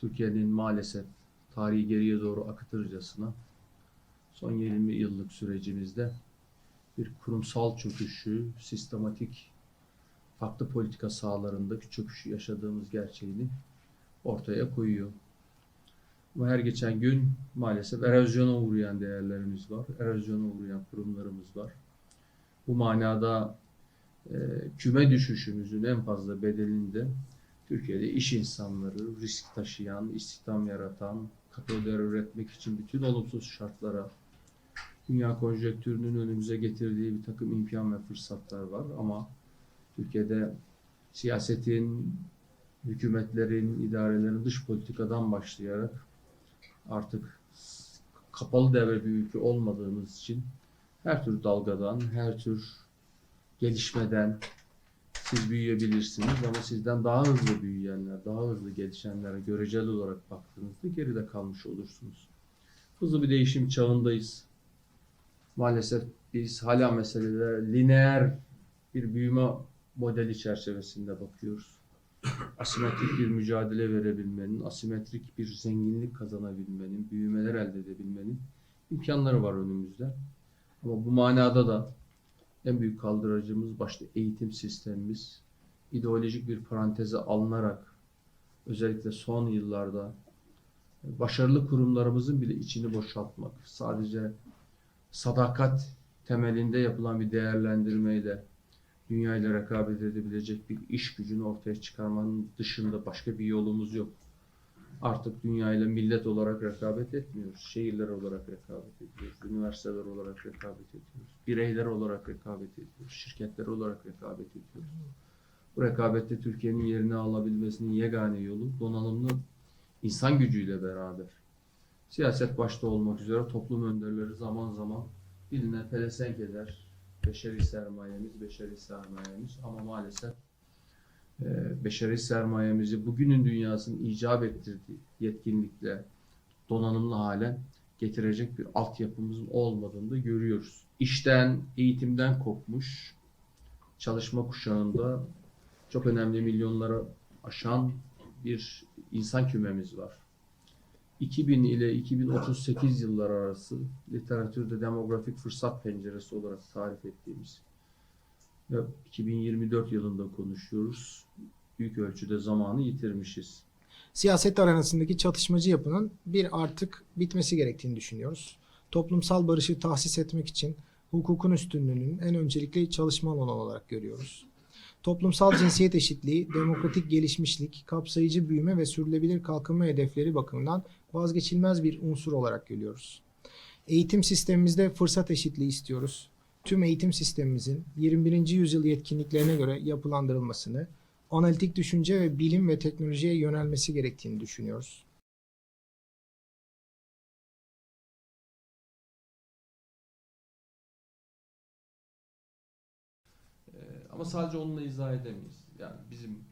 Türkiye'nin maalesef tarihi geriye doğru akıtırcasına son 20 yıllık sürecimizde bir kurumsal çöküşü, sistematik farklı politika sahalarındaki çöküşü yaşadığımız gerçeğini ortaya koyuyor. Ama her geçen gün maalesef erozyona uğrayan değerlerimiz var, erozyona uğrayan kurumlarımız var. Bu manada e, küme düşüşümüzün en fazla bedelinde Türkiye'de iş insanları, risk taşıyan, istihdam yaratan, değer üretmek için bütün olumsuz şartlara, dünya konjonktürünün önümüze getirdiği bir takım imkan ve fırsatlar var. Ama Türkiye'de siyasetin, hükümetlerin, idarelerin dış politikadan başlayarak artık kapalı devre bir ülke olmadığımız için her tür dalgadan, her tür gelişmeden siz büyüyebilirsiniz ama sizden daha hızlı büyüyenler, daha hızlı gelişenlere göreceli olarak baktığınızda geride kalmış olursunuz. Hızlı bir değişim çağındayız. Maalesef biz hala meselelere lineer bir büyüme modeli çerçevesinde bakıyoruz. Asimetrik bir mücadele verebilmenin, asimetrik bir zenginlik kazanabilmenin, büyümeler elde edebilmenin imkanları var önümüzde. Ama bu manada da en büyük kaldıracımız başta eğitim sistemimiz. ideolojik bir paranteze alınarak özellikle son yıllarda başarılı kurumlarımızın bile içini boşaltmak, sadece sadakat temelinde yapılan bir değerlendirmeyle dünya ile rekabet edebilecek bir iş gücünü ortaya çıkarmanın dışında başka bir yolumuz yok. Artık dünya ile millet olarak rekabet etmiyoruz. Şehirler olarak rekabet ediyoruz. Üniversiteler olarak rekabet ediyoruz. Bireyler olarak rekabet ediyoruz. Şirketler olarak rekabet ediyoruz. Bu rekabette Türkiye'nin yerini alabilmesinin yegane yolu donanımlı insan gücüyle beraber. Siyaset başta olmak üzere toplum önderleri zaman zaman diline pelesenk eder. Beşeri sermayemiz, beşeri sermayemiz ama maalesef beşeri sermayemizi bugünün dünyasının icap ettirdiği yetkinlikle donanımlı hale getirecek bir altyapımızın olmadığını da görüyoruz. İşten, eğitimden kopmuş çalışma kuşağında çok önemli milyonlara aşan bir insan kümemiz var. 2000 ile 2038 yılları arası literatürde demografik fırsat penceresi olarak tarif ettiğimiz 2024 yılında konuşuyoruz. Büyük ölçüde zamanı yitirmişiz. Siyaset arenasındaki çatışmacı yapının bir artık bitmesi gerektiğini düşünüyoruz. Toplumsal barışı tahsis etmek için hukukun üstünlüğünün en öncelikli çalışma alanı olarak görüyoruz. Toplumsal cinsiyet eşitliği, demokratik gelişmişlik, kapsayıcı büyüme ve sürdürülebilir kalkınma hedefleri bakımından vazgeçilmez bir unsur olarak görüyoruz. Eğitim sistemimizde fırsat eşitliği istiyoruz. Tüm eğitim sistemimizin 21. yüzyıl yetkinliklerine göre yapılandırılmasını, analitik düşünce ve bilim ve teknolojiye yönelmesi gerektiğini düşünüyoruz. Ee, ama sadece onunla izah edemeyiz. Yani bizim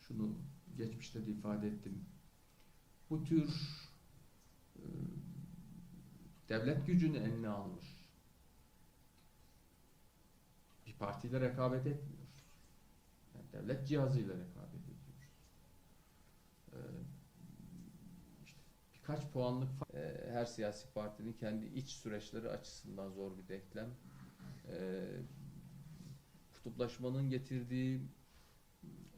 şunu geçmişte de ifade ettim. Bu tür e, devlet gücünü eline almış bir partiyle rekabet etmiyoruz. Yani devlet cihazıyla rekabet ediyoruz. Ee, işte birkaç puanlık fa- Ee, her siyasi partinin kendi iç süreçleri açısından zor bir denklem. Ee, kutuplaşmanın getirdiği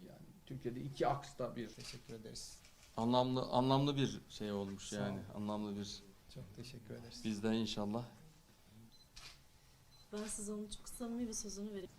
yani Türkiye'de iki aksta bir Teşekkür ederiz. Anlamlı anlamlı bir şey olmuş Sağ yani. Anlamlı bir Çok teşekkür ederiz. bizde inşallah. Ben size onun çok samimi bir sözünü vereyim.